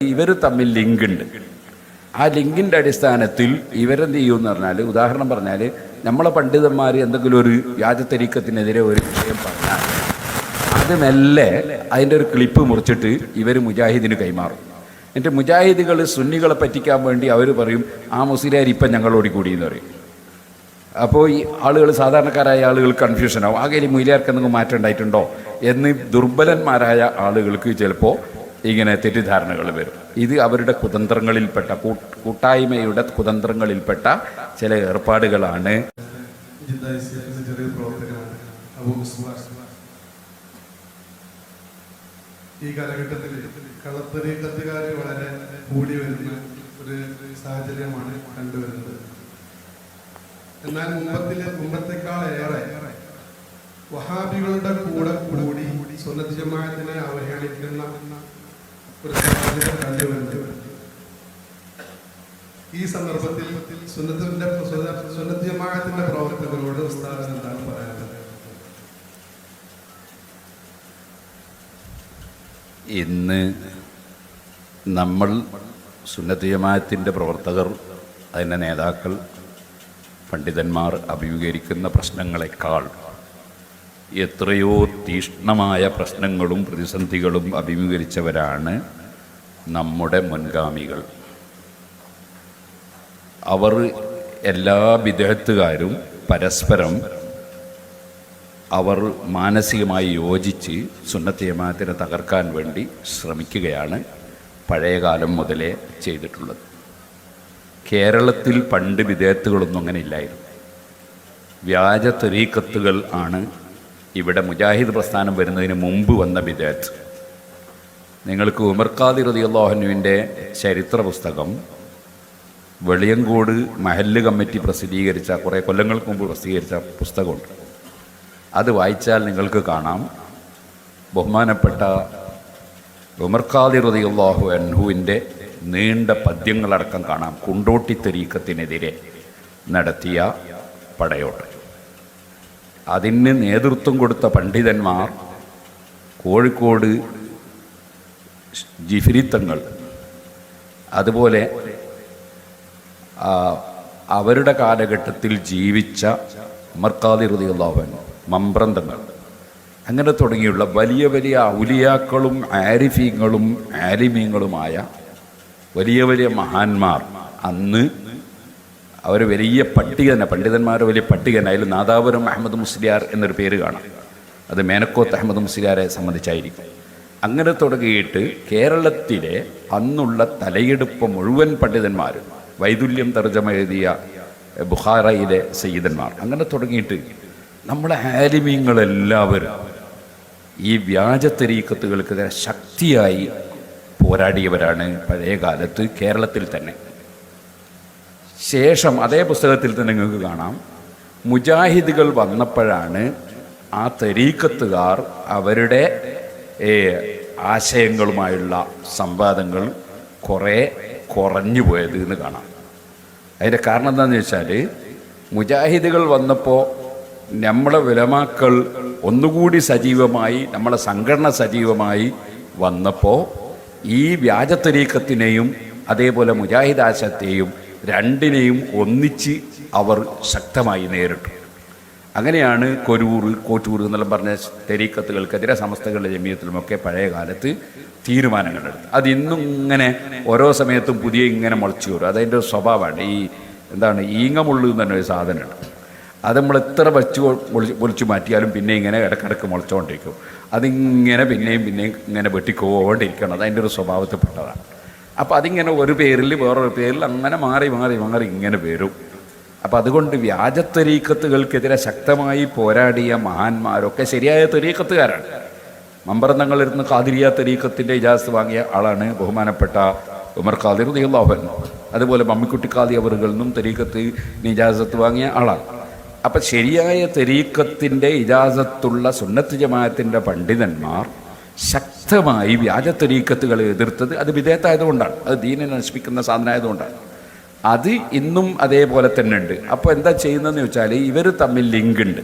ഇവർ തമ്മിൽ ലിങ്ക് ഉണ്ട് ആ ലിങ്കിന്റെ അടിസ്ഥാനത്തിൽ ഇവരെന്ത് ചെയ്യുമെന്ന് പറഞ്ഞാൽ ഉദാഹരണം പറഞ്ഞാൽ നമ്മളെ പണ്ഡിതന്മാർ എന്തെങ്കിലും ഒരു വ്യാജത്തരീക്കത്തിനെതിരെ ഒരു വിഷയം പറഞ്ഞാൽ അത് മെല്ലെ അതിന്റെ ഒരു ക്ലിപ്പ് മുറിച്ചിട്ട് ഇവർ മുജാഹിദിന് കൈമാറും. എന്നിട്ട് മുജാഹിദുകൾ സുന്നികളെ പറ്റിക്കാൻ വേണ്ടി അവർ പറയും ആ മുസ്ലിയാർ ഇപ്പം ഞങ്ങളോടി കൂടി എന്ന് പറയും. അപ്പോൾ ഈ ആളുകൾ സാധാരണക്കാരായ ആളുകൾ കൺഫ്യൂഷനാവും ആകെ ഈ മുയിലാർക്ക് എന്തെങ്കിലും മാറ്റം ഉണ്ടായിട്ടുണ്ടോ എന്ന് ദുർബലന്മാരായ ആളുകൾക്ക് ചിലപ്പോൾ ഇങ്ങനെ തെറ്റിദ്ധാരണകൾ വരും. ഇത് അവരുടെ കുതന്ത്രങ്ങളിൽപ്പെട്ട കൂട്ടായ്മയുടെ കുതന്ത്രങ്ങളിൽപ്പെട്ട ചില ഏർപ്പാടുകളാണ്. ഈ കാലഘട്ടത്തിൽ കളത്തരീക്കത്തുകാർ വളരെ കൂടി വരുന്ന ഒരു സാഹചര്യമാണ് കണ്ടുവരുന്നത്. എന്നാൽ മുമ്പത്തിലെ മുമ്പത്തെക്കാളേറെ വഹാബികളുടെ കൂടെ കൂടി സുന്നത്ത് ജമാഅത്തിനെ അവഹേളിക്കുന്ന ഈ സന്ദർഭത്തിൽ സുന്നത്തിന്റെ സുന്നത്ത് ജമാഅത്തിന്റെ പ്രവർത്തകരോട് ഉസ്താദ് എന്താണ് പറയുന്നത് ഇന്ന് നമ്മൾ സുന്നത്ത് പ്രവർത്തകർ അതിന്റെ നേതാക്കൾ പണ്ഡിതന്മാർ അഭിമുഖീകരിക്കുന്ന പ്രശ്നങ്ങളെക്കാൾ എത്രയോ തീഷ്ണമായ പ്രശ്നങ്ങളും പ്രതിസന്ധികളും അഭിമുഖീകരിച്ചവരാണ് നമ്മുടെ മുൻഗാമികൾ. അവർ എല്ലാ വിദേഹത്തുകാരും പരസ്പരം അവർ മാനസികമായി യോജിച്ച് സുന്നത്ത് ജമാഅത്തിനെ തകർക്കാൻ വേണ്ടി ശ്രമിക്കുകയാണ് പഴയകാലം മുതലേ ചെയ്തിട്ടുള്ളത്. കേരളത്തിൽ പണ്ട് വിദേഹത്തുകളൊന്നും അങ്ങനെ ഇല്ലായിരുന്നു. വ്യാജ തെരീക്കത്തുകൾ ആണ് ഇവിടെ മുജാഹിദ് പ്രസ്ഥാനം വരുന്നതിന് മുമ്പ് വന്ന വിദേഹത്ത്. നിങ്ങൾക്ക് ഉമർ ഖാദി റതിയുള്ളാഹനുവിന്റെ ചരിത്ര പുസ്തകം വെളിയങ്കോട് മഹല്ല് കമ്മിറ്റി പ്രസിദ്ധീകരിച്ച കുറേ കൊല്ലങ്ങൾക്ക് മുമ്പ് പ്രസിദ്ധീകരിച്ച പുസ്തകമുണ്ട്. അത് വായിച്ചാൽ നിങ്ങൾക്ക് കാണാം. ബഹുമാനപ്പെട്ട ഉമർ ഖാദി റതിയുള്ളാഹു അൻഹുവിന്റെ നീണ്ട പദ്യങ്ങളടക്കം കാണാം. കുണ്ടോട്ടി തെരീക്കത്തിനെതിരെ നടത്തിയ പടയോട്ടം. അതിന് നേതൃത്വം കൊടുത്ത പണ്ഡിതന്മാർ കോഴിക്കോട് ജിഫിരിത്തങ്ങൾ. അതുപോലെ അവരുടെ കാലഘട്ടത്തിൽ ജീവിച്ച മർക്കാതി ഹൃദയുള്ളവൻ മമ്പ്രന്തങ്ങൾ. അങ്ങനെ തുടങ്ങിയുള്ള വലിയ വലിയ ഔലിയാക്കളും ആരിഫീങ്ങളും ആലിമീങ്ങളുമായ വലിയ വലിയ മഹാന്മാർ അന്ന് അവർ വലിയ പട്ടിക തന്നെ പണ്ഡിതന്മാർ വലിയ പട്ടിക തന്നെ അതിൽ നാദാപുരം അഹമ്മദ് മുസ്ലിയാർ എന്നൊരു പേര് കാണാം. അത് മേനക്കോത്ത് അഹമ്മദ് മുസ്ലിയാരെ സംബന്ധിച്ചായിരിക്കും. അങ്ങനെ തുടങ്ങിയിട്ട് കേരളത്തിലെ അന്നുള്ള തലയെടുപ്പ് മുഴുവൻ പണ്ഡിതന്മാരും വൈതുല്യം തർജമ എഴുതിയ ബുഹാറയിലെ സയ്യിദന്മാർ. അങ്ങനെ തുടങ്ങിയിട്ട് നമ്മളെ ആലിമീങ്ങളെല്ലാവരും ഈ വ്യാജ തെരീക്കത്തുകൾക്കെതിരെ ശക്തിയായി പോരാടിയവരാണ് പഴയ കാലത്ത് കേരളത്തിൽ തന്നെ. ശേഷം അതേ പുസ്തകത്തിൽ തന്നെ നിങ്ങൾക്ക് കാണാം. മുജാഹിദുകൾ വന്നപ്പോഴാണ് ആ തെരീക്കത്തുകാർ അവരുടെ ആശയങ്ങളുമായുള്ള സംവാദങ്ങൾ കുറേ കുറഞ്ഞു പോയത് എന്ന് കാണാം. അതിന്റെ കാരണം എന്താണെന്ന് വെച്ചാൽ മുജാഹിദുകൾ വന്നപ്പോൾ നമ്മളെ വിലമാക്കൾ ഒന്നുകൂടി സജീവമായി നമ്മളെ സംഘടന സജീവമായി വന്നപ്പോൾ ഈ വ്യാജത്തരീക്കത്തിനെയും അതേപോലെ മുജാഹിദ് ആശയത്തെയും രണ്ടിനെയും ഒന്നിച്ച് അവർ ശക്തമായി നേരിട്ടു. അങ്ങനെയാണ് കൊരൂർ കോറ്റൂർ എന്നെല്ലാം പറഞ്ഞ തെരീക്കത്തുകൾക്കെതിരെ സമസ്തകളുടെ ജമീയത്തിലുമൊക്കെ പഴയ കാലത്ത് അത് ഇന്നും ഇങ്ങനെ ഓരോ സമയത്തും പുതിയ ഇങ്ങനെ മുളച്ചു വരും. അതതിന്റെ ഒരു സ്വഭാവമാണ്. ഈ എന്താണ് ഈങ്ങമുള്ളു എന്ന് തന്നെ ഒരു സാധനമുണ്ട്. അത് നമ്മൾ എത്ര വച്ച് പൊളിച്ചു മാറ്റിയാലും പിന്നെ ഇങ്ങനെ ഇടക്കിടക്ക് മുളച്ചുകൊണ്ടിരിക്കും അതിങ്ങനെ പിന്നെയും പിന്നെയും ഇങ്ങനെ വെട്ടിക്കോണ്ടിരിക്കണം. അതതിന്റെ ഒരു സ്വഭാവത്തിൽപ്പെട്ടതാണ്. അപ്പോൾ അതിങ്ങനെ ഒരു പേരിൽ വേറൊരു പേരിൽ അങ്ങനെ മാറി മാറി മാറി ഇങ്ങനെ വരും. അപ്പം അതുകൊണ്ട് വ്യാജ വ്യാജത്വരീക്കത്തുകൾക്കെതിരെ ശക്തമായി പോരാടിയ മഹാന്മാരൊക്കെ ശരിയായ തെരീക്കത്തുകാരാണ്. മമ്പറന്നങ്ങളിരുന്ന് കാതിരിയ തെരീക്കത്തിന്റെ ഇജാസ് വാങ്ങിയ ആളാണ് ബഹുമാനപ്പെട്ട ഉമർ ഖാദിർ ദിയുള്ളാഹൻ അതുപോലെ മമ്മിക്കുട്ടി ഖാദി അവറുകളിൽ നിന്നും തെരീക്കത്ത് ഇജാസത്ത് വാങ്ങിയ ആളാണ്. അപ്പം ശരിയായ തെരീക്കത്തിന്റെ ഇജാസത്തുള്ള സുന്നത്ത് ജമാഅത്തിന്റെ പണ്ഡിതന്മാർ ശക്തമായി വ്യാജ തെരീക്കത്തുകളെ എതിർത്തത് അത് വിധേയത്തായതുകൊണ്ടാണ്. അത് ദീനെ നശിപ്പിക്കുന്ന സാധനമായതുകൊണ്ടാണ്. അത് ഇന്നും അതേപോലെ തന്നെ ഉണ്ട്. അപ്പോൾ എന്താ ചെയ്യുന്നതെന്ന് വെച്ചാൽ ഇവർ തമ്മിൽ ലിങ്ക് ഉണ്ട്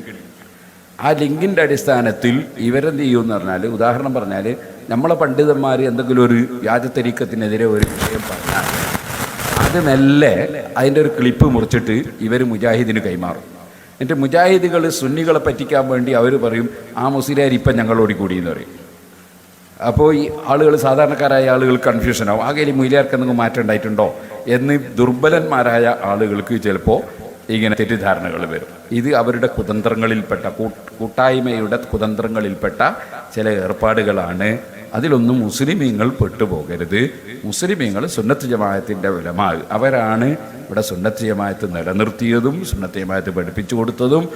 ആ ലിങ്കിന്റെ അടിസ്ഥാനത്തിൽ ഇവരെന്ത് ചെയ്യുമെന്ന് പറഞ്ഞാൽ ഉദാഹരണം പറഞ്ഞാൽ നമ്മളെ പണ്ഡിതന്മാർ എന്തെങ്കിലും ഒരു വ്യാജത്തരീക്കത്തിനെതിരെ ഒരു വിഷയം പറഞ്ഞാൽ അത് മെല്ലെ അതിന്റെ ഒരു ക്ലിപ്പ് മുറിച്ചിട്ട് ഇവർ മുജാഹിദിന് കൈമാറും. എന്നിട്ട് മുജാഹിദുകൾ സുന്നികളെ പറ്റിക്കാൻ വേണ്ടി അവർ പറയും ആ മുസ്ലിയാർ ഇപ്പം ഞങ്ങളോട് കൂടി എന്ന് പറയും. അപ്പോൾ ഈ ആളുകൾ സാധാരണക്കാരായ ആളുകൾ കൺഫ്യൂഷൻ ആവും. ആകെ മൂല്യാർക്ക് എന്തെങ്കിലും മാറ്റം ഉണ്ടായിട്ടുണ്ടോ എന്ന് ദുർബലന്മാരായ ആളുകൾക്ക് ചിലപ്പോൾ ഇങ്ങനെ തെറ്റിദ്ധാരണകൾ വരും. ഇത് അവരുടെ കുതന്ത്രങ്ങളിൽപ്പെട്ട കൂട്ടായ്മയുടെ കുതന്ത്രങ്ങളിൽപ്പെട്ട ചില ഏർപ്പാടുകളാണ്. അതിലൊന്നും മുസ്ലിമീങ്ങൾ പെട്ടുപോകരുത്. മുസ്ലിമീങ്ങൾ സുന്നത്ത് ജമായത്തിന്റെ ഫലമാകും അവരാണ് ഇവിടെ സുന്നത്ത് ജമായത്ത് നിലനിർത്തിയതും സുന്നത്ത് ജമായത്ത് പഠിപ്പിച്ചു കൊടുത്തതും